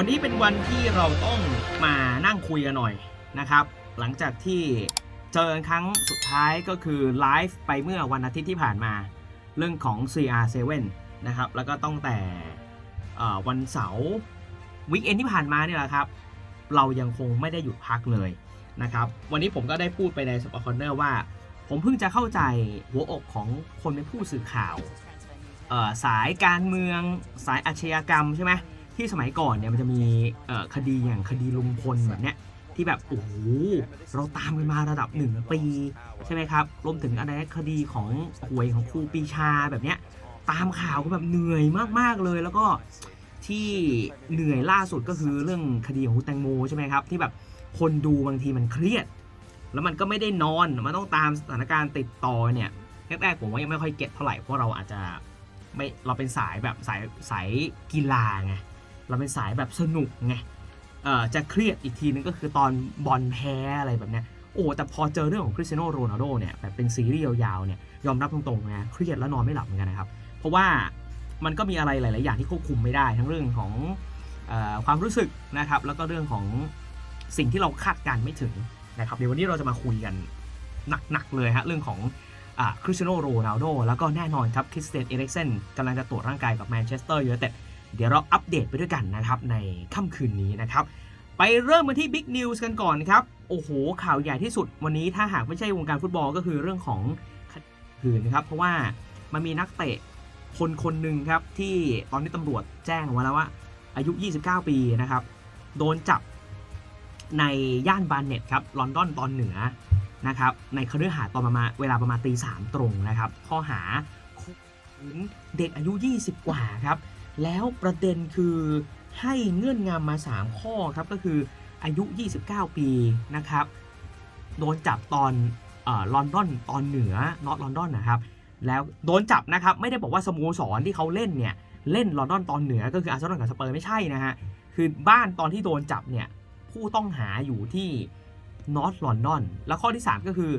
วันนี้เป็นวันที่เราต้องมานั่งคุยกันหน่อยนะครับ หลังจากที่เจอครั้งสุดท้ายก็คือไลฟ์ไปเมื่อวันอาทิตย์ที่ผ่านมา เรื่องของ CR7 นะครับ แล้วก็ต้องแต่วันเสาร์วีคเอนที่ผ่านมาเนี่ยแหละครับ เรายังคงไม่ได้หยุดพักเลยนะครับ วันนี้ผมก็ได้พูดไปในสปอร์คอนเนอร์ว่า ผมเพิ่งจะเข้าใจหัวอกของคนเป็นผู้สื่อข่าวสายการเมืองสายอาชญากรรมใช่ไหม ที่สมัยก่อนเนี่ยมันจะมีเอ่อคดีอย่างคดีลุงพลแบบเนี้ยที่แบบโอ้โหเราตามกันมาระดับหนึ่งปี ใช่ไหมครับรวมถึงอะไรนะคดีของหวยของครูปรีชาแบบเนี้ยตามข่าวก็แบบเหนื่อยมากๆเลย แล้วก็ที่เหนื่อยล่าสุดก็คือเรื่องคดีของคุณแตงโมใช่ไหมครับที่แบบคนดูบางทีมันเครียด แล้วมันก็ไม่ได้นอนมันต้องตามสถานการณ์ติดต่อเนี่ยแรกๆผมว่ายังไม่ค่อยเก็ตเท่าไหร่เพราะเราอาจจะไม่เราเป็นสายแบบสายสายกีฬาไง เราเป็นสายแบบสนุกไงจะเครียดอีกทีนึงก็คือตอนบอลแพ้อะไรแบบเนี้ยโอ้แต่พอเจอเรื่องของคริสเตียโนโรนัลโดเนี่ยแบบเป็นซีรีส์ยาวๆเนี่ยยอมรับตรงๆนะเครียดแล้วนอนไม่หลับเหมือนกันนะครับ เพราะว่ามันก็มีอะไรหลาย ๆ อย่างที่ควบคุมไม่ได้ ทั้งเรื่องของออความรู้สึกนะครับแล้วก็เรื่องของสิ่งที่เราคาดการณ์ไม่ถึงนะครับเดี๋ยววันนี้เราจะมาคุยกันหนัก ๆ เลยฮะเรื่องของคริสเตียโนโรนัลโดแล้วก็แน่นอนครับคริสเตียนเอริกเซนกำลังจะตรวจร่างกายกับแมนเชสเตอร์ยูไนเต็ด เดี๋ยวเราอัปเดตไปด้วยกันนะครับในค่ำคืนนี้นะครับ ไปเริ่มกันที่บิ๊กนิวส์กันก่อนครับ โอ้โห ข่าวใหญ่ที่สุดวันนี้ถ้าหากไม่ใช่วงการฟุตบอลก็คือเรื่องของคืนนะครับ เพราะว่ามันมีนักเตะคนคนหนึ่งครับ ที่ตอนนี้ตำรวจแจ้งมาแล้วว่า อายุ 29 ปีนะครับ โดนจับในย่านบานเน็ตครับลอนดอนตอนเหนือนะครับ ในคฤหาสน์ตอนประมาณเวลาประมาณตีสามตรงนะครับ ข้อหาขืนเด็กอายุ 20 กว่าครับ แล้วประเด็นคือให้เงื่อนงำมา 3 ข้อครับก็คืออายุ 29 ปีนะครับ โดนจับตอนลอนดอนตอนเหนือนอตลอนดอนนะครับแล้วโดนจับนะครับไม่ได้บอกว่าสโมสรที่เขาเล่นเนี่ยเล่นลอนดอนตอนเหนือก็คืออาร์เซนอลกับสเปอร์ไม่ใช่นะฮะคือบ้านตอนที่โดนจับเนี่ยผู้ต้องหาอยู่ที่นอร์ทลอนดอนแล้วข้อที่ 3 ก็คือ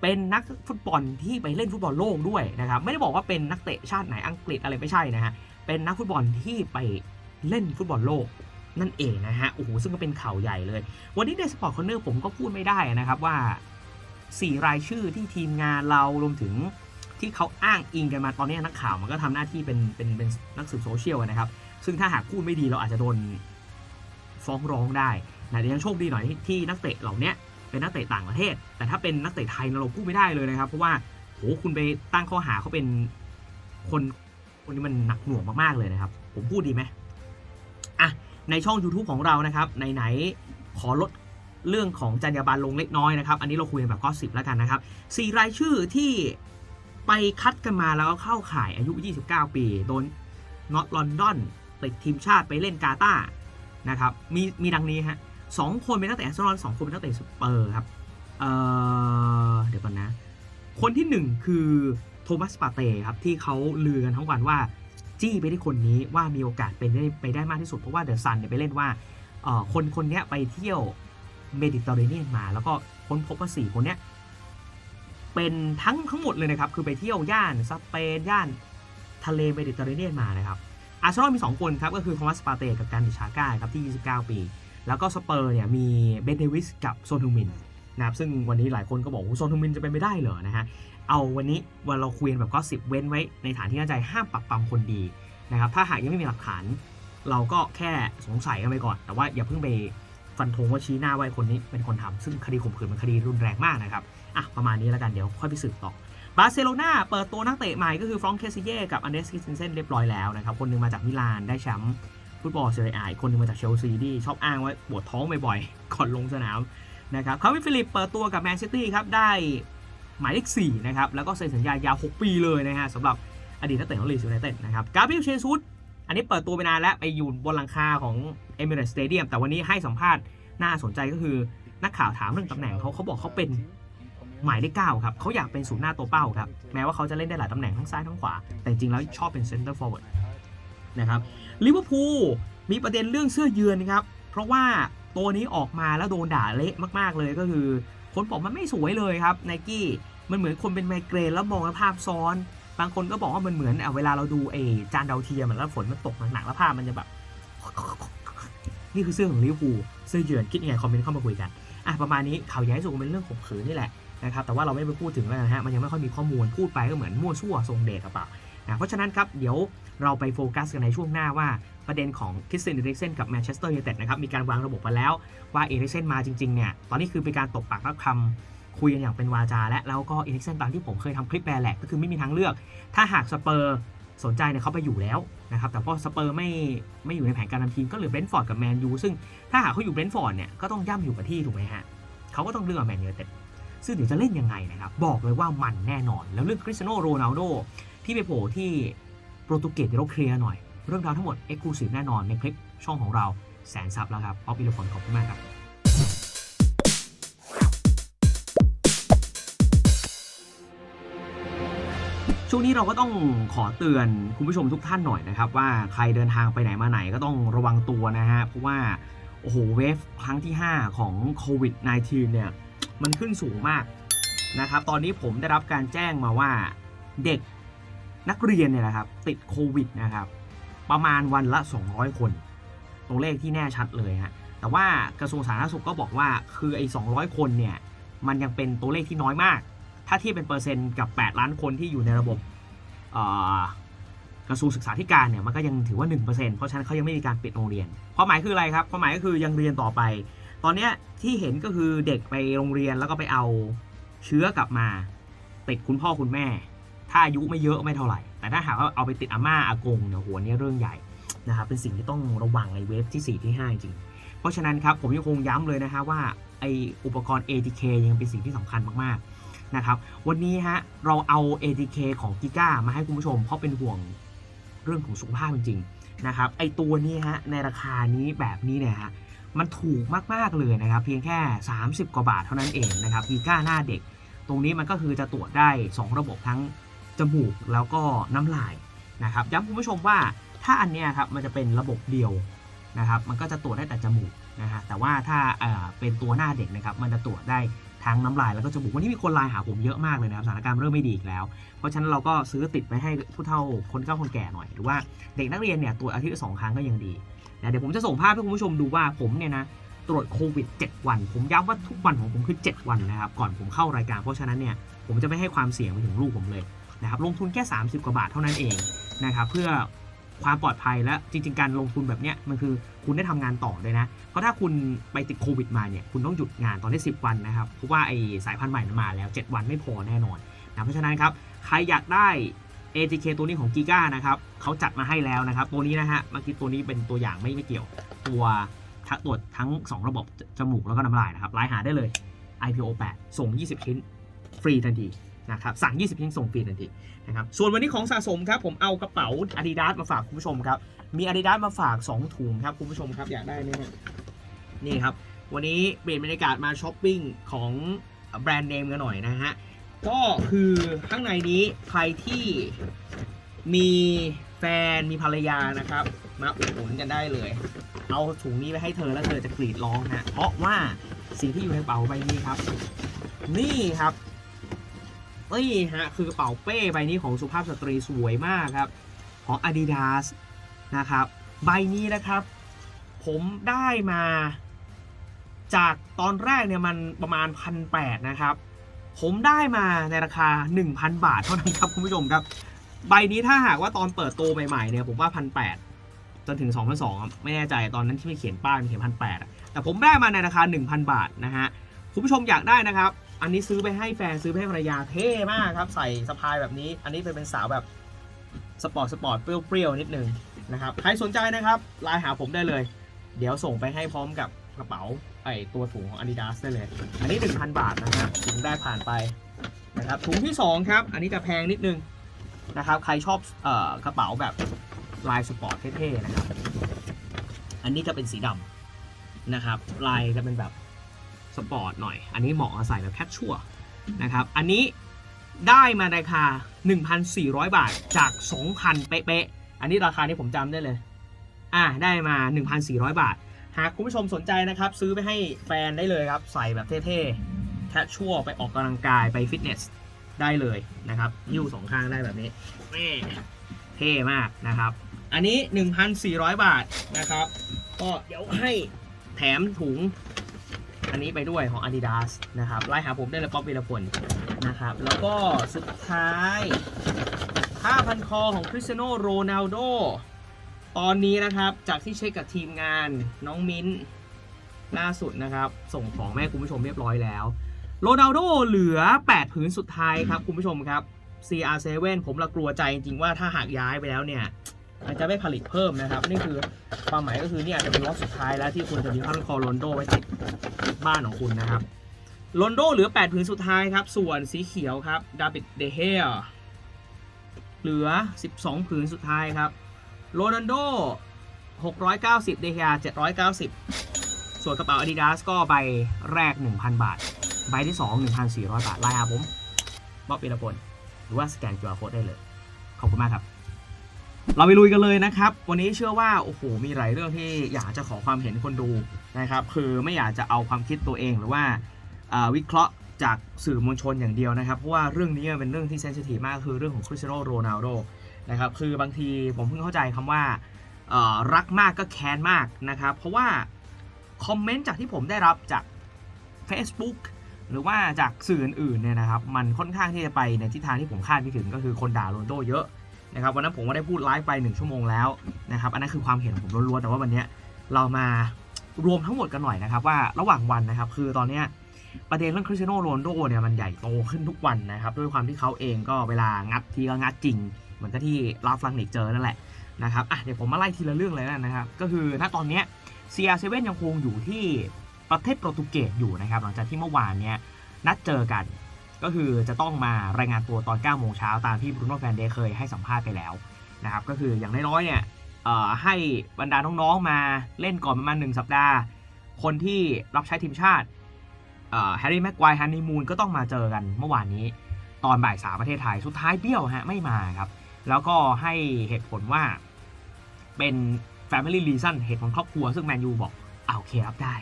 เป็นนักฟุตบอลที่ไปเล่นฟุตบอลโลกด้วยนะครับไม่ได้บอกว่าเป็นนักเตะชาติไหนอังกฤษอะไรไม่ใช่นะฮะ เป็นนักฟุตบอลที่ไปเล่นฟุตบอลโลกนั่นเองนะฮะ โอ้โห ซึ่งก็เป็นข่าวใหญ่เลย วันนี้ในสปอร์ตคอนเนอร์ผมก็พูดไม่ได้นะครับว่า 4 รายชื่อที่ทีมงานเรารวมถึงที่เขาอ้างอิงกันมาตอนนี้นักข่าวมันก็ทำหน้าที่เป็นเป็นเป็นนักสืบโซเชียลนะครับ ซึ่งถ้าหากพูดไม่ดีเราอาจจะโดนฟ้องร้องได้นะแต่ยังโชคดีหน่อยที่ที่นักเตะเหล่านี้เป็นนักเตะต่างประเทศ แต่ถ้าเป็นนักเตะไทยเราพูดไม่ได้เลยนะครับ เพราะว่าโหคุณไปตั้งข้อหาเขาเป็นคน คนที่มันหนักหน่วงมากๆเลยนะครับ ผมพูดดีไหมอะในช่อง YouTube ของเรานะครับไหนๆขอลดเรื่องของจรรยาบรรณลงเล็กน้อยนะครับ อันนี้เราคุยแบบก็สิบแล้วกันนะครับสี่รายชื่อที่ไปคัดกันมาแล้วก็เข้าข่ายอายุ 29 ปี โดนน็อตลอนดอนติดทีมชาติไปเล่นกาตาร์นะครับมีมีดังนี้ฮะสองคนเป็นนักเตะแอสตันสองคนเป็นนักเตะสเปอร์ครับเอ่อเดี๋ยวก่อนนะ คนที่หนึ่งคือ มัสปาเต้ครับที่เขาลือกันทั้งวันว่าจี้ไปที่คนนี้ว่ามีโอกาสเป็นได้ไปได้มากที่สุด เพราะว่าเดอะซันเนี่ยไปเล่นว่าคนคนนี้ไปเที่ยวเมดิเตอร์เรเนียนมา แล้วก็ค้นพบว่าสี่คนเนี้ยเป็นทั้งทั้งหมดเลยนะครับ คือไปเที่ยวย่านสเปนย่านทะเลเมดิเตอร์เรเนียนมานะครับอาร์เซนอลมี 2 คนครับก็คือโทมัสปาเต้กับการดิชาก้าครับที่ 29 ปี แล้วก็สเปอร์เนี่ยมีเบนเดวิสกับโซนฮูมินนะครับซึ่งวันนี้หลายคนก็บอกว่าโซนฮูมินจะเป็นไม่ได้เหรอนะฮะ เอาวันนี้วันเราคุยแบบก็สิบเว้นไว้ในฐานที่เข้าใจห้ามปรับปรามคนดีนะครับถ้าหากยังไม่มีหลักฐาน เราก็แค่สงสัยกันไปก่อน แต่ว่าอย่าเพิ่งไปฟันธงว่าชี้หน้าว่าไอ้คนนี้เป็นคนทำซึ่งคดีข่มขืนมันคดีรุนแรงมากนะครับอะประมาณนี้แล้วกันเดี๋ยวค่อยไปสืบต่อบาร์เซโลนาเปิดตัวนักเตะใหม่ก็คือฟรองเคซิเย่กับอันเดรสคิสเซนเซนเรียบร้อยแล้วนะครับคนหนึงมาจากมิลานได้แชมป์ฟุตบอลเซเรียอีกคนหนึงมาจากเชลซีที่ชอบอ้างว่าปวดท้องบ่อยๆก่อนลงสนามนะครับคาร์วิฟิลิปเปิดตัวกับแมนซิตี้ครับได้ หมายเลข4นะครับแล้วก็เซ็นสัญญายาว 6 ปีเลยนะฮะสำหรับอดีตนักเตะของลีสยูไนเต็ดนะครับกาเบรียลเชซุสอันนี้เปิดตัวไปนานแล้วไปอยู่บนหลังคาของเอมิเรตสเตเดียมแต่วันนี้ให้สัมภาษณ์น่าสนใจก็คือนักข่าวถามเรื่องตำแหน่งเขาเขาบอกเขาเป็นหมายเลขเก้าครับเขาอยากเป็นศูนย์หน้าตัวเป้าครับแม้ว่าเขาจะเล่นได้หลายตำแหน่งทั้งซ้ายทั้งขวา แต่จริงๆแล้วชอบเป็นเซนเตอร์ฟอร์เวิร์ดนะครับลิเวอร์พูลมีประเด็นเรื่องเสื้อเยือนครับเพราะว่าตัวนี้ออกมาแล้วโดนด่าเละมาก ๆเลยก็คือคนบอกมันไม่สวยเลยครับไนกี้ มันเหมือนคนเป็นไมเกรนแล้วมองแล้วภาพซ้อน บางคนก็บอกว่ามันเหมือนเอาเวลาเราดูเอจานดาวเทียมแล้วฝนมันตกหนักๆแล้วภาพมันจะแบบ นี่คือเสื้อของลิเวอร์พูลเสื้อเยือนคิดยังไงคอมเมนต์เข้ามาคุยกันอะประมาณนี้ข่าวใหญ่ที่สุดเป็นเรื่องข่มขืนนี่แหละนะครับแต่ว่าเราไม่ไปพูดถึงแล้วนะฮะมันยังไม่ค่อยมีข้อมูลพูดไปก็เหมือนมั่วซั่วทรงเดชหรือเปล่านะเพราะฉะนั้นครับเดี๋ยวเราไปโฟกัสกันในช่วงหน้าว่าประเด็นของคริสเตียนเอริกเซนกับแมนเชสเตอร์ยูไนเต็ดนะครับมีการวางระบบไปแล้วว่าเอริกเซนมาจริงๆเนี่ยตอนนี้คือเป็นการตบปากรับคำ คุยกันอย่างเป็นวาจา และแล้วก็เอริกเซนตามที่ผมเคยทำคลิปแปลแหละก็คือไม่มีทางเลือก ถ้าหากสเปอร์สนใจเนี่ยเขาไปอยู่แล้วนะครับแต่พอสเปอร์ไม่ไม่อยู่ในแผนการนำทีมก็เหลือเบนท์ฟอร์ดกับแมนยูซึ่งถ้าหากเขาอยู่เบนท์ฟอร์ดเนี่ยก็ต้องย่ำอยู่กับที่ถูกไหมฮะเขาก็ต้องเลือกแมนยูเต็ดซึ่งเดี๋ยวจะเล่นยังไงนะครับบอกเลยว่ามันแน่นอน แล้วเรื่องคริสเตียโนโรนัลโดที่ไปโผล่ที่โปรตุเกสเดี๋ยวเราเคลียร์หน่อย เรื่องราวทั้งหมดเอ็กซ์คลูซีฟแน่นอนในคลิปช่องของเราแสนซับแล้วครับออฟอิลพลขอบคุณมากครับ ช่วงนี้เราก็ต้องขอเตือนคุณผู้ชมทุกท่านหน่อยนะครับ ว่าใครเดินทางไปไหนมาไหนก็ต้องระวังตัวนะฮะ เพราะว่า โอ้โหเวฟครั้งที่ 5 ของโควิด -19 เนี่ย มันขึ้นสูงมากนะครับ ตอนนี้ผมได้รับการแจ้งมาว่าเด็กนักเรียนเนี่ยนะครับ ติดโควิดนะครับ ประมาณวันละ 200 คน ตัวเลขที่แน่ชัดเลยฮะแต่ว่ากระทรวงสาธารณสุขก็บอกว่าคือไอ้200 คนเนี่ยมันยังเป็นตัวเลขที่น้อยมาก ถ้าเทียบเป็นเปอร์เซ็นต์กับ 8 ล้านคนที่อยู่ในระบบกระทรวงศึกษาธิการเนี่ยมันก็ยังถือว่า 1%เพราะฉะนั้นเขายังไม่มีการปิดโรงเรียนความหมายคืออะไรครับความหมายก็คือยังเรียนต่อไป ตอนนี้ที่เห็นก็คือเด็กไปโรงเรียนแล้วก็ไปเอาเชื้อกลับมา ติดคุณพ่อคุณแม่ ถ้าอายุไม่เยอะไม่เท่าไหร่ แต่ถ้าหากว่าเอาไปติดอาม่าอากงเนี่ยโหอันนี่เรื่องใหญ่นะครับเป็นสิ่งที่ต้องระวังในเวฟที่4ที่5จริงเพราะฉะนั้นครับผมยังคงย้ำเลยนะฮะว่าไออุปกรณ์ ATK ยังเป็นสิ่งที่สำคัญมากๆ นะครับ วันนี้ฮะเราเอา ATK ของกิก้ามาให้คุณผู้ชม เพราะเป็นห่วงเรื่องของสุขภาพจริงๆนะครับ ไอตัวนี้ฮะในราคานี้แบบนี้เนี่ยฮะมันถูกมากๆเลยนะครับ เพียงแค่ 30 กว่าบาทเท่านั้นเองนะครับกิก้าหน้าเด็ก ตรงนี้มันก็คือจะตรวจได้ 2 ระบบทั้งจมูกแล้วก็น้ำลายนะครับย้ำคุณผู้ชมว่าถ้าอันเนี้ยครับมันจะเป็นระบบเดียวนะครับ มันก็จะตรวจได้แต่จมูกนะฮะแต่ว่าถ้าเอ่อเป็นตัวหน้าเด็กนะครับ มันจะตรวจได้ ทั้งน้ำลายแล้วก็จมูกวันนี้มีคนไลน์หาผมเยอะมากเลยนะครับสถานการณ์เริ่มไม่ดีอีกแล้ว เพราะฉะนั้นเราก็ซื้อติดไปให้ผู้เฒ่าคนเฒ่าคนแก่หน่อย หรือว่าเด็กนักเรียนเนี่ยตรวจอาทิตย์ละสองครั้งก็ยังดีนะเดี๋ยวผมจะส่งภาพให้คุณผู้ชมดูว่าผมเนี่ยนะตรวจโควิด 7 วัน ผมย้ำว่าทุกวันของผมคือ 7 วันนะครับก่อนผมเข้ารายการเพราะฉะนั้นเนี่ยผมจะไม่ให้ความเสี่ยงไปถึงลูกผมเลยนะครับลงทุนแค่ 30 กว่าบาทเท่านั้นเองนะครับเพื่อ ความปลอดภัยและจริง ๆ การลงทุนแบบเนี้ยมันคือคุณได้ทำงานต่อเลยนะ เพราะถ้าคุณไปติดโควิดมาเนี่ยคุณต้องหยุดงานตอนที่10 วันนะครับเพราะว่าไอสายพันธุ์ใหม่มันมาแล้ว 7 วันไม่พอแน่นอนนะเพราะฉะนั้นครับใครอยากได้ ATK ตัวนี้ของ Giga นะครับเขาจัดมาให้แล้วนะครับ ตัวนี้นะฮะเมื่อกี้ตัวนี้เป็นตัวอย่างไม่ไม่เกี่ยว ตัวทัตรวจทั้ง 2 ระบบจมูกแล้วก็น้ำลายนะครับไลน์หาได้เลย IPO 8 ส่ง 20 ชิ้น ฟรีทันที นะครับสั่ง 20 ชิ้นส่งฟรีทันทีนะครับส่วนวันนี้ของสะสมครับผมเอากระเป๋า Adidas มาฝากคุณผู้ชมครับ มี Adidas มาฝาก 2 ถุงครับคุณผู้ชมครับอยากได้ไหมฮะนี่ครับ วันนี้เปลี่ยนบรรยากาศมาช้อปปิ้งของแบรนด์เนมกันหน่อยนะฮะก็คือข้างในนี้ใครที่มีแฟนมีภรรยานะครับ มาอุดหนุนกันได้เลย เอาถุงนี้ไปให้เธอแล้วเธอจะกรีดร้องฮะเพราะว่าสิ่งที่อยู่ในกระเป๋าใบนี้ครับ นี่ครับ นี่ฮะคือกระเป๋าเป้ใบนี้ของสุภาพสตรีสวยมากครับ ของ Adidas นะครับ ใบนี้นะครับ ผมได้มา จากตอนแรกเนี่ยมันประมาณพันแนะครับ ผมได้มาในราคา 1,000 บาทเท่านั้นครับคุณผู้ชมครับ ใบนี้ถ้าหากว่าตอนเปิดตัวใหม่ๆเนี่ยผมว่าพันแจนถึง 2 0 0 2ไม่แน่ใจตอนนั้นที่มีเขียนป้ายมีเขียนพันแแต่ผมได้มาในราคา 1,000 บาทนะฮะคุณผู้ชมอยากได้นะครับ อันนี้ซื้อไปให้แฟนซื้อไปให้ภรรยาเท่มากครับ ใส่สะพายแบบนี้ อันนี้เป็นเป็นสาวแบบสปอร์ตสปอร์ตเปรี้ยวๆนิดนึงนะครับใครสนใจนะครับไลน์หาผมได้เลย เดี๋ยวส่งไปให้พร้อมกับกระเป๋าไอตัวถุงของ Adidas ได้เลย อันนี้ 1,000 บาทนะฮะถุงได้ผ่านไปนะครับถุงที่ 2 ครับ อันนี้จะแพงนิดนึงนะครับใครชอบเอ่อกระเป๋าแบบลายสปอร์ตเท่ๆนะครับ อันนี้จะเป็นสีดำนะครับลายจะเป็นแบบ สปอร์ตหน่อย อันนี้เหมาะกับใส่แบบแคชชัวนะครับ อันนี้ได้มาในราคา 1,400 บาทจาก 2,000 เป๊ะๆ อันนี้ราคานี้ผมจำได้เลย อ่า ได้มา 1,400 บาท หากคุณผู้ชมสนใจนะครับ ซื้อไปให้แฟนได้เลยครับ ใส่แบบเท่ๆ แคชชัวไปออกกำลังกายไปฟิตเนสได้เลยนะครับยิ้วสองข้างได้แบบนี้นี่เท่มากนะครับ อันนี้ 1,400 บาทนะครับ ก็เดี๋ยวให้แถมถุง อันนี้ไปด้วยของ Adidas นะครับไล่หาผมได้เลยป๊อปวีรพลนะครับ แล้วก็สุดท้ายผ้าพันคอของคริสเตียโนโรนัลโดตอนนี้นะครับจากที่เช็คกับทีมงานน้องมิ้นล่าสุดนะครับ ส่งของแม่คุณผู้ชมเรียบร้อยแล้วโรนัลโดเหลือ 8 ผืนสุดท้ายครับคุณผู้ชมครับ CR7 ผมละกลัวใจจริงๆว่าถ้าหากย้ายไปแล้วเนี่ย อาจจะไม่ผลิตเพิ่มนะครับ นี่คือความหมายก็คือเนี่ยจะเป็นล็อตสุดท้ายแล้วที่คุณจะมีผ้าพันคอโรนลโดไว้ติดบ้านของคุณนะครับโรนโดเหลือ 8 ผืนสุดท้ายครับ ส่วนสีเขียวครับดาบิดเดเฮียเหลือ 12 ผืนสุดท้ายครับโรนัลโด 690 เดเฮีย790 ส่วนกระเป๋า Adidas ก็ใบแรก 1,000 บาท ใบที่ 2 1,400 บาทไล่หาผมบ๊อบปีละพลหรือว่าสแกน QR Code ได้เลย ขอบคุณมากครับ เราไปลุยกันเลยนะครับ วันนี้เชื่อว่าโอ้โหมีหลายเรื่องที่อยากจะขอความเห็นคนดูนะครับคือไม่อยากจะเอาความคิดตัวเองหรือว่าวิเคราะห์จากสื่อมวลชนอย่างเดียวนะครับ เพราะว่าเรื่องนี้เป็นเรื่องที่เซนซิทีฟมากคือเรื่องของคริสเตียโนโรนัลโดนะครับคือบางทีผมเพิ่งเข้าใจคำว่ารักมากก็แค้นมากนะครับ เพราะว่าคอมเมนต์จากที่ผมได้รับจาก Facebook หรือว่าจากสื่ออื่นๆเนี่ยนะครับ มันค่อนข้างที่จะไปในทิศทางที่ผมคาดไม่ถึงก็คือคนด่าโรนลโดเยอะ นะครับวันนั้นผมก็ได้พูดไลฟ์ไป 1 ชั่วโมงแล้วนะครับอันนั้นคือความเห็นของผมล้วนๆแต่ว่าวันนี้เรามารวมทั้งหมดกันหน่อยนะครับว่าระหว่างวันนะครับคือตอนเนี้ประเด็นเรื่องคริสเตียโนโรนโดเนี่ยมันใหญ่โตขึ้นทุกวันนะครับด้วยความที่เขาเองก็เวลางัดทีก็งัดจริง เหมือนกับที่ลาฟลังนิกเจอนั่นแหละนะครับอะเดี๋ยวผมมาไล่ทีละเรื่องเลยนะครับก็คือณตอนนี้ย CR7 ยังคงอยู่ที่ประเทศโปรตุเกสอยู่นะครับหลังจากที่เมื่อวานเนี้ยนัดเจอกัน ก็คือจะต้องมารายงานตัวตอน9โมงเช้าตามที่บรูโน่แฟนเดย์เคยให้สัมภาษณ์ไปแล้วนะครับก็คืออย่างน้อยๆเนี่ยให้บรรดาน้องๆมาเล่นก่อนประมาณ 1 สัปดาห์ คนที่รับใช้ทีมชาติแฮร์รี่แม็กควายฮันนีมูนก็ต้องมาเจอกันเมื่อวานนี้ ตอนบ่ายสามประเทศไทยสุดท้ายเบี้ยวฮะไม่มาครับ แล้วก็ให้เหตุผลว่าเป็น Family Reason เหตุผลครอบครัว ซึ่งแมนยูบอกเอาโอเครับได้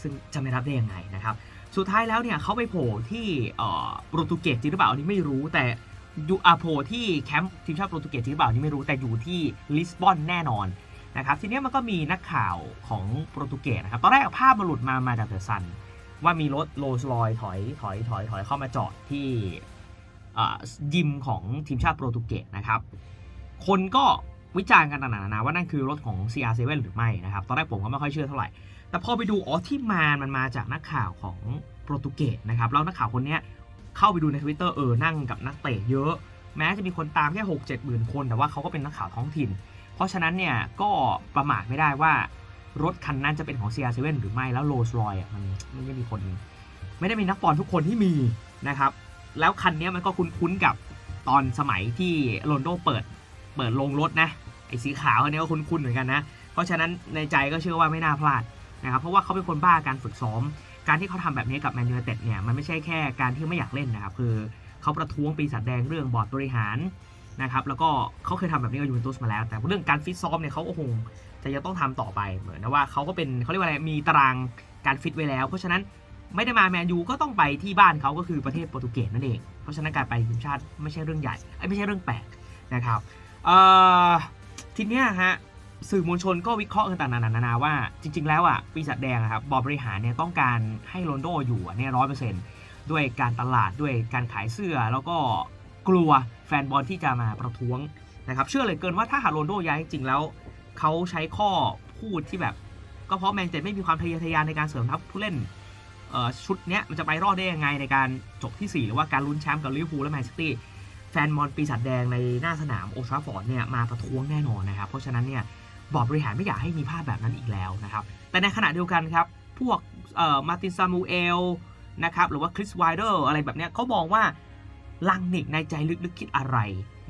ซึ่งจะไม่รับได้ยังไงนะครับ สุดท้ายแล้วเนี่ยเขาไปโผล่ที่โปรตุเกสจริงหรือเปล่าอันนี้ไม่รู้แต่อยู่อาโผล่ที่แคมป์ทีมชาติโปรตุเกสจริงหรือเปล่านี้ไม่รู้แต่อยู่ที่ลิสบอนแน่นอนนะครับทีนี้มันก็มีนักข่าวของโปรตุเกสนะครับตอนแรกภาพมันหลุดมามาจากเดอะซันว่ามีรถโรลส์รอยถอยถอยถอยถอยเข้ามาจอดที่ยิมของทีมชาติโปรตุเกสนะครับ คนก็วิจารณ์กันต่างๆนานาว่านั่นคือรถของ CR7 หรือไม่นะครับ ตอนแรกผมก็ไม่ค่อยเชื่อเท่าไหร่ แต่พอไปดูอ๋อที่มามันมาจากนักข่าวของโปรตุเกสนะครับแล้วนักข่าวคนนี้เข้าไปดูในทวิตเตอร์เออนั่งกับนักเตะเยอะ แม้จะมีคนตามแค่6 7หมื่นคน แต่ว่าเขาก็เป็นนักข่าวท้องถิ่น เพราะฉะนั้นเนี่ยก็ประมาทไม่ได้ว่ารถคันนั้นจะเป็นของ CR7 หรือไม่แล้วโรลส์รอยอะมันไม่ได้มีคน ไม่ได้มีนักบอลทุกคนที่มีนะครับ แล้วคันนี้มันก็คุ้นๆกับตอนสมัยที่โรนโดเปิดเปิดลงรถนะไอ้สีขาวอันนี้ก็คุ้นๆเหมือนกันนะ เพราะฉะนั้นในใจก็เชื่อว่าไม่น่าพลาด นะครับเพราะว่าเขาเป็นคนบ้าการฝึกซ้อม การที่เขาทำแบบนี้กับแมนยูไนเต็ดเนี่ยมันไม่ใช่แค่การที่ไม่อยากเล่นนะครับคือเขาประท้วงปีศาจแดงเรื่องบอร์ดบริหารนะครับแล้วก็เขาเคยทำแบบนี้กับยูเวนตุสมาแล้ว แต่เรื่องการฟิตซ้อมเนี่ยเขาก็คงจะยังต้องทำต่อไปเหมือนนะว่าเขาก็เป็นเขาเรียกว่าอะไรมีตารางการฟิตไว้แล้ว เพราะฉะนั้นไม่ได้มาแมนยูก็ต้องไปที่บ้านเขาก็คือประเทศโปรตุเกสนั่นเอง เพราะฉะนั้นการไปทีมชาติไม่ใช่เรื่องใหญ่เอ้ไม่ใช่เรื่องแปลกนะครับทีเนี้ยฮะ สื่อมวลชนก็วิเคราะห์กันต่างๆนานาว่า จริง ๆ แล้วอะปีศาจแดงครับบอร์บริหารเนี่ยต้องการให้โรนโดอยู่อะเนี่ยร้อยเปอร์เซ็นต์ด้วยการตลาดด้วยการขายเสื้อ แล้วก็กลัวแฟนบอลที่จะมาประท้วงนะครับเชื่อเลยเกินว่าถ้าหากโรนโดย้ายจริงๆแล้วเขาใช้ข้อพูดที่แบบ ก็เพราะแมนเชสเตอร์ไม่มีความทะเยอทะยานในการเสริมทัพผู้เล่นชุดเนี้ยมันจะไปรอดได้ยังไงในการจบที่ 4 หรือว่าการลุ้นแชมป์กับลิเวอร์พูลและแมนซิตี้แฟนบอลปีศาจแดงในหน้าสนามโอทราฟอร์ดเนี่ยมาประท้วงแน่นอนนะครับ เพราะฉะนั้นเนี่ย บอร์ดบริหารไม่อยากให้มีภาพแบบนั้นอีกแล้วนะครับ แต่ในขณะเดียวกันครับ พวกเอ่อมาร์ตินซามูเอลนะครับหรือว่าคริสไวเดอร์อะไรแบบเนี้ยเขามองว่าลังนิกในใจลึกๆคิดอะไร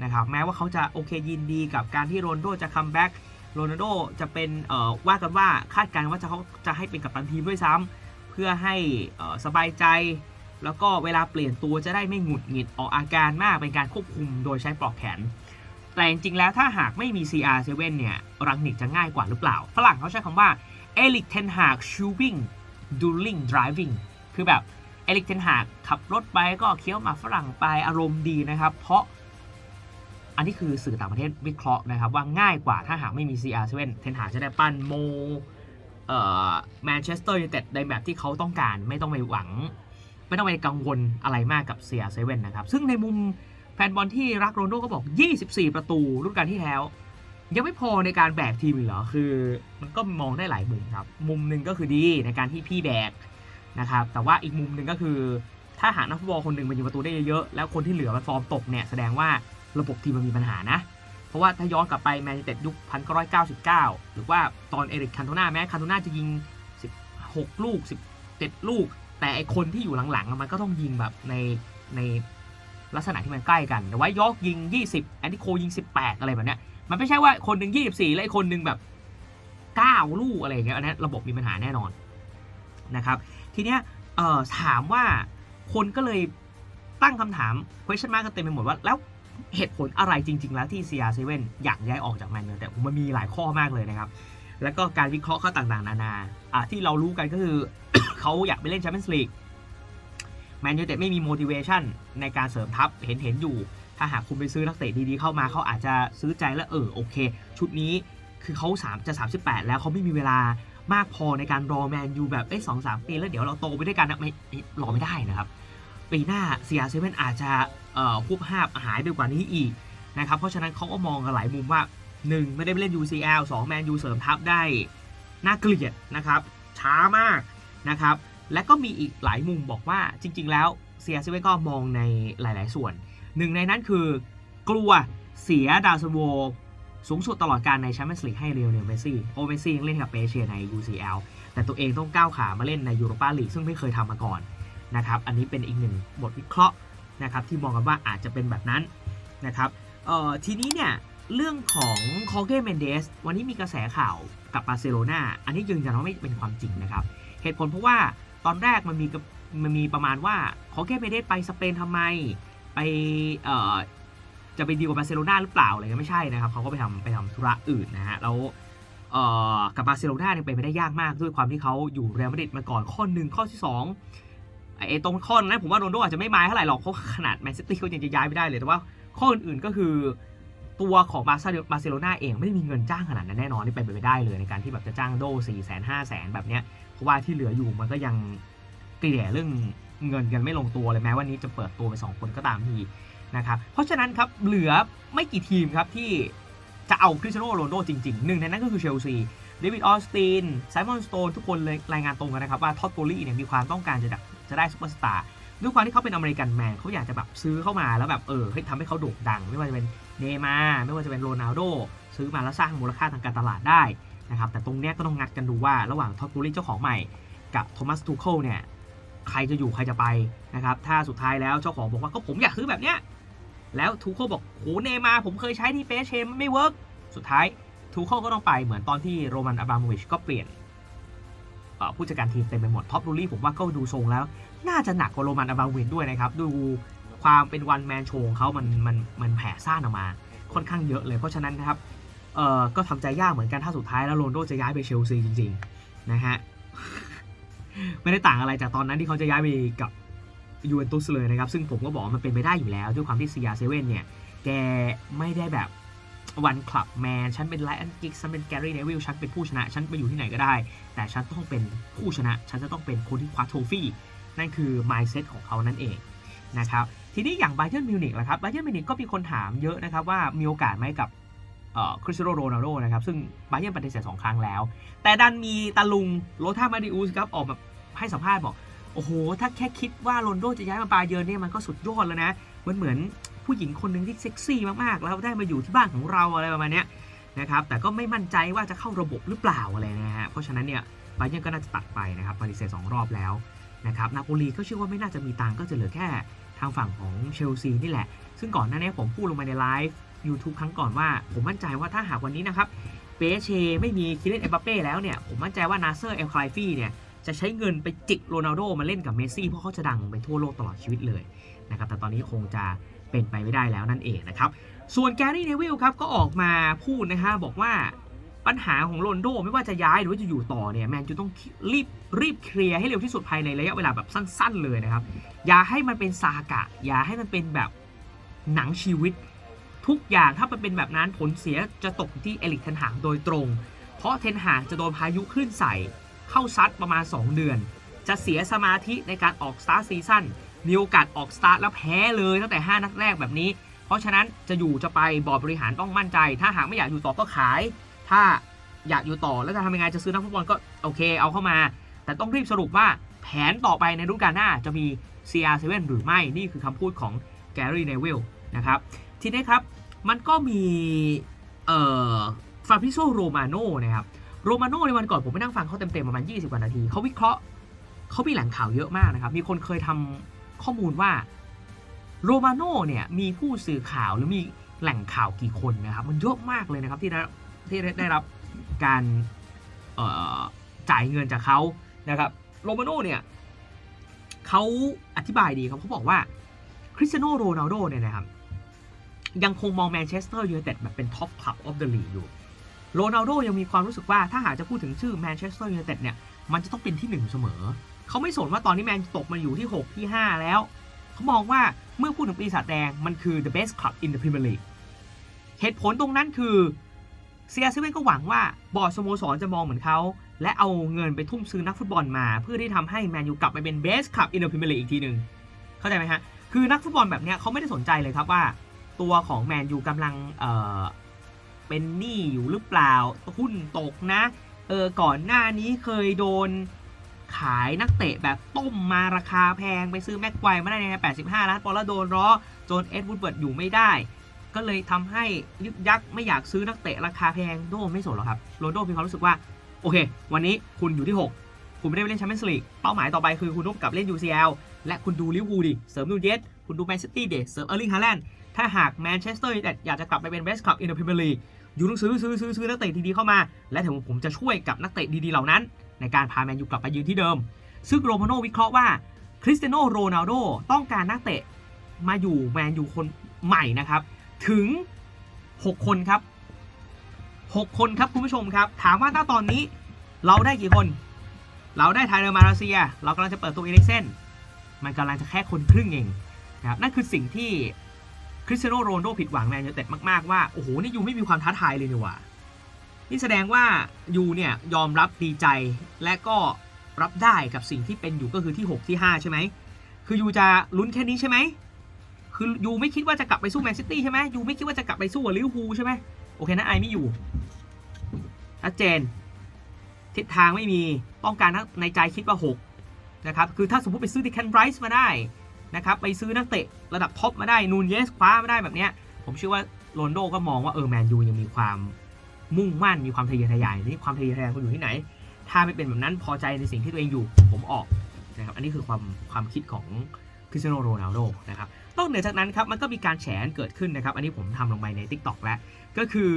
นะครับแม้ว่าเขาจะโอเคยินดีกับการที่โรนโดจะคัมแบ็กโรนัลโดจะเป็นเอ่อว่ากันว่าคาดการณ์ว่าจะเขาจะให้เป็นกัปตันทีมด้วยซ้ำเพื่อให้เอ่อสบายใจ แล้วก็เวลาเปลี่ยนตัวจะได้ไม่หงุดหงิดออกอาการมากเป็นการควบคุมโดยใช้ปลอกแขน แต่จริงๆแล้วถ้าหากไม่มี CR7 เนี่ยรังนิกจะง่ายกว่าหรือเปล่า ฝรั่งเขาใช้คำว่า e l i c Ten Hag chewing dueling driving คือแบบเอลิกเทนหากขับรถไปก็เคี้ยวมาฝรั่งไปอารมณ์ดีนะครับ เพราะอันนี้คือสื่อต่างประเทศวิเคราะห์นะครับ ว่าง่ายกว่าถ้าหากไม่มี CR7 เทนหาจะได้ปั้นโมเอ่อแมนเชสเตอร์ยูไนเต็ดในแบบที่เขาต้องการไม่ต้องไปหวัง ไม่ต้องไปกังวลอะไรมากกับ CR7 นะครับ ซึ่งในมุม แฟนบอลที่รักโรนลโดก็บอก 24 ประตูรุ่นการที่แล้ว ยังไม่พอในการแบกทีมอีกเหรอ คือมันก็มองได้หลายมุมครับ มุมหนึ่งก็คือดีในการที่พี่แบกนะครับ แต่ว่าอีกมุมหนึ่งก็คือ ถ้าหากนักฟุตบอลคนหนึ่งมันยิงประตูได้เยอะๆ แล้วคนที่เหลือมันฟอร์มตกเนี่ยแสดงว่าระบบทีมมันมีปัญหานะ เพราะว่าถ้าย้อนกลับไปแมนยูเต็ดยุค1999 หรือว่าตอนเอริกคันโตนาแม้คันโตนาจะยิง 16 ลูก 17 ลูก แต่ไอคนที่อยู่หลังๆมันก็ต้องยิงแบบในใน ลักษณะที่มันใกล้กันแต่ว่ายอกยิง 20 แอนติโคยิง 18 อะไรแบบเนี้ยมันไม่ใช่ว่าคนหนึ่ง24 แล้วไอ้คนหนึ่งแบบ 9 ลูกอะไรอย่างเงี้ยอันนี้ระบบมีปัญหาแน่นอนนะครับทีเนี้ยเอ่อถามว่าคนก็เลยตั้งคำถาม question mark กันเต็มไปหมดว่าแล้วเหตุผลอะไรจริง ๆ แล้วที่ CR7 อยากย้ายออกจากแมนยูแต่มมันมีหลายข้อมากเลยนะครับ แล้วก็การวิเคราะห์เขาต่างๆ นานาที่เรารู้กันก็คือ เขาอยากไปเล่นแชมเปี้ยนส์ลีก แมนยูแต่ไม่มี motivation ในการเสริมทัพเห็นเห็นอยู่ ถ้าหากคุณไปซื้อนักเตะดีๆเข้ามาเขาอาจจะซื้อใจแล้วเออโอเค ชุดนี้คือเขา3จะ 38 แล้วเขาไม่มีเวลามากพอในการรอแมนยูแบบเอ้สองสามปีแล้วเดี๋ยวเราโตไปด้วยกันนะไม่รอไม่ได้นะครับ ปีหน้า CR7 อาจจะเอ่อควบห้าบหายไปกว่านี้อีกนะครับ เพราะฉะนั้นเขาก็มองกันหลายมุมว่า 1 ไม่ได้ไปเล่น UCL 2 แมนยูเสริมทัพได้ น่าเกลียดนะครับ ช้ามากนะครับ และก็มีอีกหลายมุมบอกว่าจริง ๆ แล้ว CR7 ก็มองในหลาย ๆ ส่วน หนึ่งในนั้นคือกลัวเสียดาวซันโวสูงสุดตลอดการในแชมเปี้ยนส์ลีกให้เรียวเนลเมซี่เพราะเมซี่ยังเล่นกับเปเชียใน UCL แต่ตัวเองต้องก้าวขามาเล่นในยูโรปาลีกซึ่งไม่เคยทำมาก่อนนะครับ อันนี้เป็นอีกหนึ่งบทวิเคราะห์นะครับที่มองกันว่าอาจจะเป็นแบบนั้นนะครับเอ่อทีนี้เนี่ยเรื่องของคอเกเมนเดสวันนี้มีกระแสข่าวกับบาร์เซโลนาอันนี้ยืนยันว่าไม่เป็นความจริงนะครับ เหตุผลเพราะว่า ตอนแรกมันมีมันมีประมาณว่าคอเกเมเดสไปสเปนทำไม ไปเอ่อจะไปดีลกับบาร์เซโลนาหรือเปล่าอะไรก็ไม่ใช่นะครับเขาก็ไปทำไปทำธุระอื่นนะฮะแล้วเอ่อกับบาร์เซโลนาเนี่ยเป็นไปได้ยากมากด้วยความที่เขาอยู่เรอัลมาดริดมาก่อนข้อหนึ่งข้อที่สองไอ้ตรงข้อนั้นผมว่าโรนโดอาจจะไม่มาเท่าไหร่หรอกเพราะขนาดแมนซิตี้เขายังจะย้ายไม่ได้เลยแต่ว่าข้ออื่นๆก็คือตัวของบาร์เซโลนาเองไม่ได้มีเงินจ้างขนาดนั้นแน่นอนนี่เป็นไปไม่ได้เลยในการที่แบบจะจ้างโด4 0 0 0 0 0 5 0 0 0 0แบบเนี้ย ว่าที่เหลืออยู่มันก็ยังเกลี่ยเรื่องเงินกันไม่ลงตัวเลยแม้วันนี้จะเปิดตัวไป 2 คนก็ตามทีนะครับเพราะฉะนั้นครับเหลือไม่กี่ทีมครับที่จะเอาคริสเตียโนโรนลโดจริงๆหนึ่งในนั้นก็คือเชลซีเดวิดออสตินไซมอนสโตนทุกคนเลยรายงานตรงกันนะครับว่าท็อตโกลี่เนี่ยมีความต้องการจะดักจะได้ซุปเปอร์สตาร์ด้วยความที่เขาเป็นอเมริกันแมนเขาอยากจะแบบซื้อเข้ามาแล้วแบบเออให้ทำให้เขาโด่งดัง ไม่ว่าจะเป็นเนมาไม่ว่าจะเป็นโรนัลโดซื้อมาแล้วสร้างมูลค่าทางการตลาดได้ นะครับแต่ตรงเนี้ยก็ต้องงัดกันดูว่าระหว่างท็อปบูรี่เจ้าของใหม่กับโทมัสทูเคิลเนี่ยใครจะอยู่ใครจะไปนะครับถ้าสุดท้ายแล้วเจ้าของบอกว่าก็ผมอยากซื้อแบบเนี้ยแล้วทูเคิลบอกโหเนมาผมเคยใช้ที่เปเชมไม่เวิร์กสุดท้ายทูเคิลก็ต้องไปเหมือนตอนที่โรมันอับราโมวิชก็เปลี่ยนผู้จัดการทีมเต็มไปหมดท็อปบูรี่ผมว่าก็ดูทรงแล้ว น่าจะหนักกว่าโรมันอับราโมวิชด้วยนะครับดูความเป็นวันแมนโชว์ของเขามันมันมันแผ่ซ่านออกมาค่อนข้างเยอะเลยเพราะฉะนั้นนะครับ เอ่อก็ทำใจยากเหมือนกันถ้าสุดท้ายแล้วโรนโดจะย้ายไปเชลซีจริงๆนะฮะไม่ได้ต่างอะไรจากตอนนั้นที่เขาจะย้ายไปกับยูเวนตุสเลยนะครับ ซึ่งผมก็บอกมันเป็นไปได้อยู่แล้ว ด้วยความที่ CR7 เซเว่นเนี่ยแกไม่ได้แบบวันคลับแมนฉันเป็นไลออนกิกฉันเป็นแกรี่เนวิลฉันเป็นผู้ชนะฉันไปอยู่ที่ไหนก็ได้ แต่ฉันต้องเป็นผู้ชนะ ฉันจะต้องเป็นคนที่คว้าโทฟี่นั่นคือ mindset ของเขานั่นเองนะครับทีนี้อย่างไบเ e นมิวนิกล่ะครับไบเ e นมิวนิกก็มีคนถามเยอะนะครับว่ามีโอกาสไหมกับ คริสเตียโนโรนัลโดนะครับซึ่งไบเ e นปฏิเสธสองครั้งแล้ว แต่ดันมีตาลุงโรธามาดิอุสครับออกมาให้สัมภาษณ์บอก โอ้โห ถ้าแค่คิดว่าโรนลโดจะย้ายมาบาเยิร์เนี่ยมันก็สุดยอดแล้วนะ มันเหมือนผู้หญิงคนหนึ่งที่เซ็กซี่มากๆ แล้วได้มาอยู่ที่บ้านของเราอะไรประมาณนี้นะครับแต่ก็ไม่มั่นใจว่าจะเข้าระบบหรือเปล่าอะไรนะฮะเพราะฉะนั้นเนี่ยไบเยิร์ก็น่าจะตัดไปนะครับปฏิเสธสองรอบแล้วนะครับนาโปลีก็เชื่อว่าไม่น่าจะมีตังก็จะเหลือแค่ทางฝั่งของเชลซีนี่แหละ ซึ่งก่อนหน้านี้ผมพูดลงมาในไลฟ์ YouTube ครั้งก่อนว่า ผมมั่นใจว่าถ้าหากวันนี้นะครับเปเชไม่มีคิเลนเอ็มบัปเป้แล้วเนี่ยผมมั่นใจว่านาเซอร์เอลคลายฟี่เนี่ยจะใช้เงินไปจิกโรนัลโดมาเล่นกับเมสซี่เพราะเขาจะดังไปทั่วโลกตลอดชีวิตเลยนะครับแต่ตอนนี้คงจะเป็นไปไม่ได้แล้วนั่นเองนะครับส่วนแกรี่เนวิลครับก็ออกมาพูดนะฮะบอกว่าปัญหาของโรนลโดไม่ว่าจะย้ายหรือว่าจะอยู่ต่อเนี่ยแมนยูต้องรีบรีบเคลียร์ให้เร็วที่สุดภายในระยะเวลาแบบสั้น ๆ เลยนะครับ อย่าให้มันเป็นซากะ อย่าให้มันเป็นแบบหนังชีวิต ทุกอย่างถ้ามันเป็นแบบนั้นผลเสียจะตกที่เอลิกเทนหางโดยตรง เพราะเทนหางจะโดนพายุคลื่นใส่เข้าซัดประมาณ 2 เดือน จะเสียสมาธิในการออกสตาร์ทซีซั่นมีโอกาสออกสตาร์ทแล้วแพ้เลยตั้งแต่ 5 นัดแรกแบบนี้ เพราะฉะนั้นจะอยู่จะไปบอร์ดบริหารต้องมั่นใจ ถ้าหากไม่อยากอยู่ต่อก็ขาย ถ้าอยากอยู่ต่อแล้วจะทำยังไงจะซื้อนักฟุตบอลก็โอเคเอาเข้ามา แต่ต้องรีบสรุปว่าแผนต่อไปในฤดูกาลหน้าจะมี CR7 หรือไม่นี่คือคำพูดของแกรี่เนวิลนะครับ ทีนี้ครับ มันก็มีเอ่อฟาบริโซโรมาโนนะครับโรมาโนในวันก่อนผมไปนั่งฟังเขาเต็มๆประมาณ 20กว่านาทีเขาวิเคราะห์เขามีแหล่งข่าวเยอะมากนะครับ มีคนเคยทำข้อมูลว่าโรมาโนเนี่ยมีผู้สื่อข่าวหรือมีแหล่งข่าวกี่คนนะครับ มันเยอะมากเลยนะครับที่ได้ที่ได้รับการเอ่อจ่ายเงินจากเขานะครับโรมาโนเนี่ยเขาอธิบายดีครับเขาบอกว่าคริสเตียโนโรนัลโดเนี่ยนะครับ ยังคงมองแมนเชสเตอร์ยูไนเต็ดแบบเป็นท็อปคลับออฟเดอะลีกอยู่โรนัลโดยังมีความรู้สึกว่าถ้าหากจะพูดถึงชื่อแมนเชสเตอร์ยูไนเต็ดเนี่ยมันจะต้องเป็นที่หนึ่งเสมอ เขาไม่สนว่าตอนนี้แมนตกมาอยู่ที่ 6 ที่ 5 แล้ว เขามองว่าเมื่อพูดถึงปีศาจแดงมันคือ the best club in the Premier League เหตุผลตรงนั้นคือเซียเซเว่นก็หวังว่าบอร์ดสโมสรจะมองเหมือนเขา และเอาเงินไปทุ่มซื้อนักฟุตบอลมา เพื่อที่ทำให้แมนยูกลับไปเป็น best club in the Premier League อีกทีหนึ่งเข้าใจไหมฮะ คือนักฟุตบอลแบบเนี้ยเขาไม่ได้สนใจเลยครับว่า ตัวของแมนยูกำลังเอ่อเป็นหนี้อยู่หรือเปล่า หุ้นตกนะ เออ ก่อนหน้านี้เคยโดนขายนักเตะแบบต้มมาราคาแพงไปซื้อแม็กไกวมาได้ใน85 ล้านปอนด์แล้วโดนล้อจนเอ็ดวูดเบิร์ดอยู่ไม่ได้ ก็เลยทำให้ยึกยักไม่อยากซื้อนักเตะราคาแพงโดไม่สนหรอกครับโรนโดมีความรู้สึกว่า โอเค วันนี้คุณอยู่ที่ 6 คุณไม่ได้ไปเล่นแชมเปี้ยนส์ลีกเป้าหมายต่อไปคือคุณต้องกลับเล่น UCL และคุณดูลิเวอร์พูลดิเสริมนูเยสคุณดูแมนซิตี้เดเสริมเออร์ลิงฮาแลนด์ ถ้าหากแมนเชสเตอร์ยูไนเต็ดอยากจะกลับไปเป็นเบสคลับอินเตอร์พรีเมียร์ลีกอยู่ต้องซื้อซื้อซื้อซื้อนักเตะดีๆเข้ามา และถึงผมจะช่วยกับนักเตะดีๆเหล่านั้น ในการพาแมนยูกลับไปยืนที่เดิม ซึ่งโรมาโนวิเคราะห์ว่าคริสเตียโนโรนัลโดต้องการนักเตะมาอยู่แมนยูคนใหม่นะครับ ถึง 6 คนครับ 6 คนครับคุณผู้ชมครับ ถามว่าณตอนนี้เราได้กี่คน เราได้ไทเลอร์มาราเซีย เรากำลังจะเปิดตัวอีเล็กเซนมันกำลังจะแค่คนครึ่งเองนะครับนั่นคือสิ่งที่ คริสเตียโนโรนลโดผิดหวังแมนยูเต็ดมากๆว่า โอ้โห นี่ยูไม่มีความท้าทายเลยนี่หว่า นี่แสดงว่ายูเนี่ยยอมรับดีใจและก็รับได้กับสิ่งที่เป็นอยู่ก็คือที่ 6 ที่ 5 ใช่ไหม คือยูจะลุ้นแค่นี้ใช่ไหม คือยูไม่คิดว่าจะกลับไปสู้แมนซิตี้ใช่ไหมยูไม่คิดว่าจะกลับไปสู้กับลิเวอร์พูลใช่ไหมโอเคนะไอไม่อยู่ชัดเจน ทิศทางไม่มีต้องการในใจคิดว่า 6 นะครับ คือถ้าสมมติไปซื้อดิแคนไรส์มาได้ นะครับไปซื้อนักเตะระดับท็อปมาได้นูนเยสคว้ามาได้แบบเนี้ยผมเชื่อว่าโรนโดก็มองว่าเออแมนยูยังมีความมุ่งมั่นมีความทะเยอทะยานนี่ความทะเยอทะยานคุณอยู่ที่ไหน ถ้าไม่เป็นแบบนั้นพอใจในสิ่งที่ตัวเองอยู่ผมออกนะครับอันนี้คือความความคิดของคริสเตียโนโรนัลโดนะครับนอกเหนือจากนั้นครับมันก็มีการแฉเกิดขึ้นนะครับ อันนี้ผมทำลงไปใน Tik t o อกแล้ว ก็คือ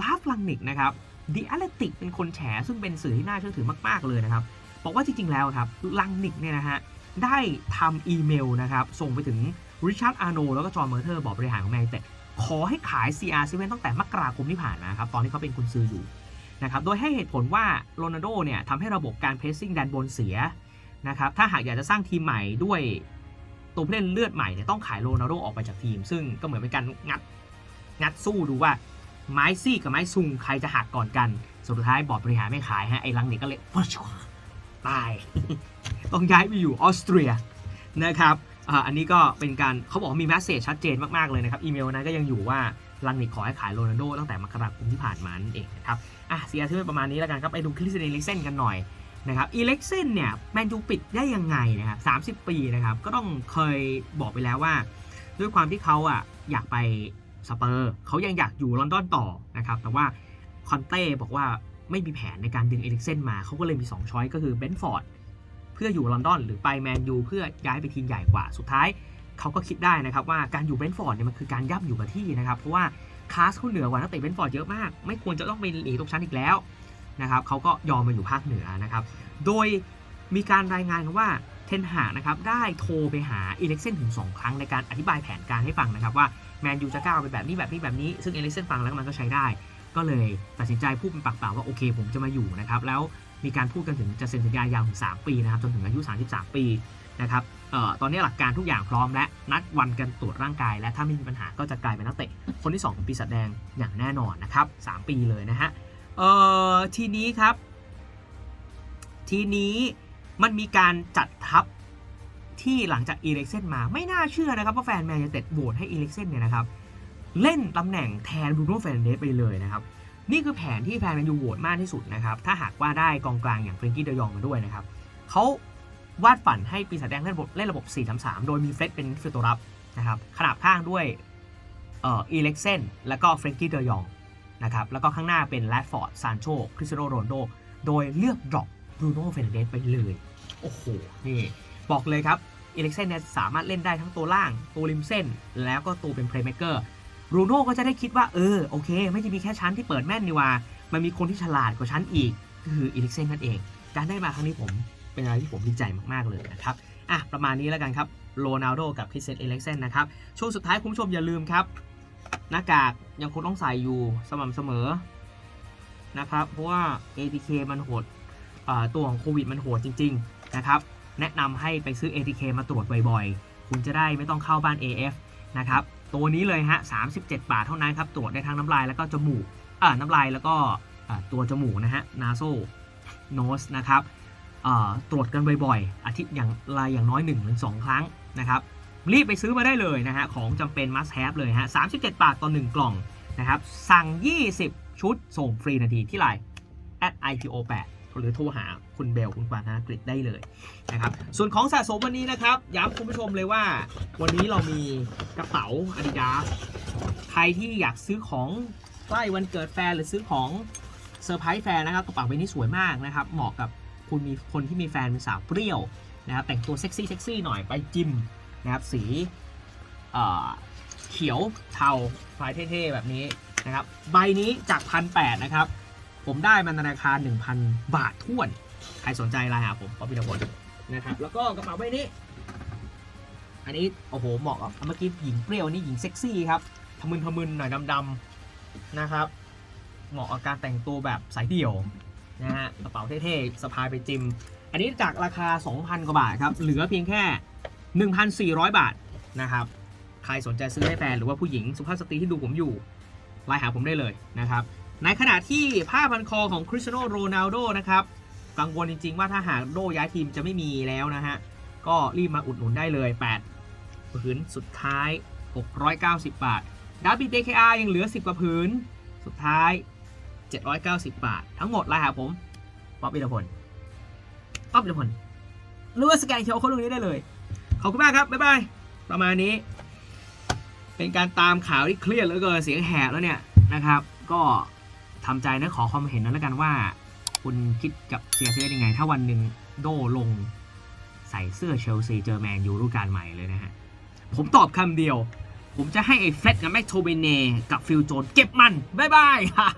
ลาฟลังนิกนะครับดีแอ t ติกเป็นคนแฉซึ่งเป็นสื่อที่น่าเชื่อถือมาก ๆเลยนะครับบอกว่าจริงๆแล้วครับลังนิกเนี่ยนะฮะ ได้ทำอีเมลนะครับ ส่งไปถึงริชาร์ดอาร์โนแล้วก็จอห์นเมอร์เทอร์บอกบริหารของแมนยูเต็ดขอให้ขาย CR7 ตั้งแต่มกราคมที่ผ่านมาครับตอนที่เขาเป็นกุนซืออยู่นะครับโดยให้เหตุผลว่าโรนัลโดเนี่ยทำให้ระบบการเพรสซิ่งแดนบนเสียนะครับถ้าหากอยากจะสร้างทีมใหม่ด้วยตัวผู้เล่นเลือดใหม่เนี่ยต้องขายโรนัลโดออกไปจากทีม ซึ่งก็เหมือนเป็นการงัดงัดสู้ดูว่าไม้ซี่กับไม้ซุงใครจะหักก่อนกัน สุดท้ายบอร์ดบริหารไม่ขายฮะไอ้ลังนิกก็เลย ตาย ต้องย้ายไปอยู่ออสเตรียนะครับอันนี้ก็เป็นการเขาบอกมีแมสเซจชัดเจนมากๆเลยนะครับ อีเมลนั้นก็ยังอยู่ว่าลังนิกขอให้ขายโรนัลโดตั้งแต่มกราคมที่ผ่านมานั่นเองนะครับอะเสียชื่อประมาณนี้แล้วกันครับไปดูคริสเตียนอีเล็กเซนกันหน่อยนะครับอีเล็กเซนเนี่ยแมนยูปิดได้ยังไงนะครับ30ปีนะครับก็ต้องเคยบอกไปแล้วว่า ด้วยความที่เขาอะอยากไปสเปอร์เขายังอยากอยู่ลอนดอนต่อนะครับแต่ว่าคอนเต้บอกว่า ไม่มีแผนในการดึงเอลิกเซนมาเขาก็เลยมี 2 ช้อยก็คือเบนฟอร์ดเพื่ออยู่ลอนดอนหรือไปแมนยูเพื่อย้ายไปทีมใหญ่กว่าสุดท้ายเขาก็คิดได้นะครับว่าการอยู่เบนฟอร์ดเนี่ยมันคือการย่ำอยู่กับที่นะครับเพราะว่าคลาสเขาเหนือกว่านักเตะเบนฟอร์ดเยอะมาก ไม่ควรจะต้องไปหนีตกชั้นอีกแล้วนะครับเขาก็ยอมมาอยู่ภาคเหนือนะครับโดยมีการรายงานกันว่าเทนหากนะครับได้โทรไปหาเอเล็กเซนถึง 2 ครั้งในการอธิบายแผนการให้ฟังนะครับว่าแมนยูจะก้าวไปแบบนี้แบบนี้แบบนี้ ซึ่งเอลิกเซนฟังแล้วมันก็ใช้ได้ ก็เลยตัดสินใจพูดเป็นปากเปล่าว่าโอเค ผมจะมาอยู่นะครับแล้วมีการพูดกันถึงจะเซ็นสัญญายาวถึง 3 ปีนะครับจนถึงอายุ 33 ปีนะครับออตอนนี้หลักการทุกอย่างพร้อมและนัดวันกันตรวจร่างกาย และถ้าไม่มีปัญหาก็จะกลายเป็นนักเตะคนที่ 2 ของปีศาจแดงอย่างแน่นอนนะครับ 3 ปีเลยนะฮะเอ่อทีนี้ครับ ทีนี้มันมีการจัดทัพที่หลังจากอีเล็กเซนมาไม่น่าเชื่อนะครับว่าแฟนแมนยูเต็ดโหวตให้อีเล็กเซนเนี่ยนะครับ เล่นตำแหน่งแทนบรูโน่เฟรนเดสไปเลยนะครับ นี่คือแผนที่แฟนแมนยูโหวตมากที่สุดนะครับ ถ้าหากว่าได้กองกลางอย่างเฟรนกี้เดยองมาด้วยนะครับเขาวาดฝันให้ปีศาจแดงเล่นระบบเล่นระบบ 4-3-3 โดยมีเฟร็ดเป็นฟิลตัวรับนะครับขนาบข้างด้วยเอ่ออีเล็กเซนแล้วก็เฟรนกี้เดยองนะครับแล้วก็ข้างหน้าเป็นแรดฟอร์ดซานโชคริสโตโรนโด โดยเลือกดรอปบรูโน่เฟรนเดสไปเลย โอ้โห นี่บอกเลยครับอีเล็กเซนเนี่ยสามารถเล่นได้ทั้งตัวล่าง ตัวริมเส้น แล้วก็ตัวเป็นเพลย์เม k เกอร์ บรูโน่ก็จะได้คิดว่าเออโอเค ไม่จะมีแค่ชั้นที่เปิดแม่นนี่ว่ามันมีคนที่ฉลาดกว่าชั้นอีกก็คืออีเล็กเซนนั่นเอง การได้มาครั้งนี้ผมเป็นอะไรที่ผมดีใจมากๆเลยนะครับอะประมาณนี้แล้วกันครับโรนัลโดกับคริสเซนเอเล็กเซนนะครับช่วงสุดท้ายคุณผู้ชมอย่าลืมครับ หน้ากากยังคงต้องใส่อยู่สม่ำเสมอนะครับเพราะว่า ATK มันโหดตัวของโควิดมันโหดจริง ๆ นะครับ แนะนำให้ไปซื้อ ATK มาตรวจบ่อยๆ คุณจะได้ไม่ต้องเข้าบ้าน AF นะครับ ตัวนี้เลยฮะ 37 บาทเท่านั้นครับ ตรวจได้ทั้งน้ำลายแล้วก็จมูกเอ่อน้ำลายแล้วก็ตัวจมูกนะฮะ นาโซโนสนะครับตรวจกันบ่อยๆ อาทิตย์อย่างลายอย่างน้อย1-2ครั้งนะครับ รีบไปซื้อมาได้เลยนะฮะ ของจำเป็น must have เลยฮะ 37 บาทต่อ 1 กล่องนะครับ สั่ง 20 ชุดส่งฟรีนาทีที่ไลน์ at ITO 8 หรือโทรหาคุณเบลคุณกวางธนกฤษได้เลยนะครับส่วนของสะสมวันนี้นะครับย้ำคุณผู้ชมเลยว่า วันนี้เรามีกระเป๋า Adidas ใครที่อยากซื้อของใกล้วันเกิดแฟนหรือซื้อของเซอร์ไพรส์แฟนนะครับกระเป๋าใบนี้สวยมากนะครับเหมาะกับคุณมีคนที่มีแฟนเป็นสาวเปรี้ยวนะครับแต่งตัวเซ็กซี่เซ็กซี่หน่อยไปจิมนะครับสีเเขียวเทาลายเท่ๆแบบนี้นะครับใบนี้จากพันแนะครับ ผมได้มันในราคา 1,000 บาทท้วน ใครสนใจไลน์หาผมป๊อปปี้นพลนะครับ แล้วก็กระเป๋าใบนี้ อันนี้ โอ้โห เหมาะกับเมื่อกี้หญิงเปรี้ยวนี่หญิงเซ็กซี่ครับทะมึนทะมึนหน่อยดำๆนะครับ เหมาะกับการแต่งตัวแบบสายเดี่ยวนะฮะ กระเป๋าเท่ๆสะพายไปจิม อันนี้จากราคา 2,000 กว่าบาทครับ เหลือเพียงแค่ 1,400 บาทนะครับ ใครสนใจซื้อให้แฟนหรือว่าผู้หญิงสุภาพสตรีที่ดูผมอยู่ไลน์หาผมได้เลยนะครับ ในขณะที่ผ้าพันคอของคริสเตียโนโรนัลโดนะครับ กังวลจริง ๆ ว่าถ้าหากโดย้ายทีมจะไม่มีแล้วนะฮะ ก็รีบมาอุดหนุนได้เลย 8 ผืนสุดท้าย 690 บาทดาร์บิ DKR ยังเหลือ 10 กว่าผืน สุดท้าย 790 บาท ทั้งหมดรายหาผมป๊อบอิทพลป๊อบอิทพลหรือว่าสแกนเคียวเขาตรงนี้ได้เลย ขอบคุณมากครับ บ๊ายบาย ประมาณนี้ เป็นการตามข่าวที่เครียดเหลือเกินเสียงแหบแล้วเนี่ยนะครับ ก็ ทำใจนะขอความเห็นนั้นแล้วกันว่า คุณคิดกับเซียเซียยังไง ถ้าวันหนึ่งโดลงใส่เสื้อเชลซีเจอแมนยูรูการใหม่เลยนะฮะ ผมตอบคำเดียว ผมจะให้ไอ้เฟรดกับแม็กโทเบเน่กับฟิลโจนเก็บมัน บ๊ายบายฮ่า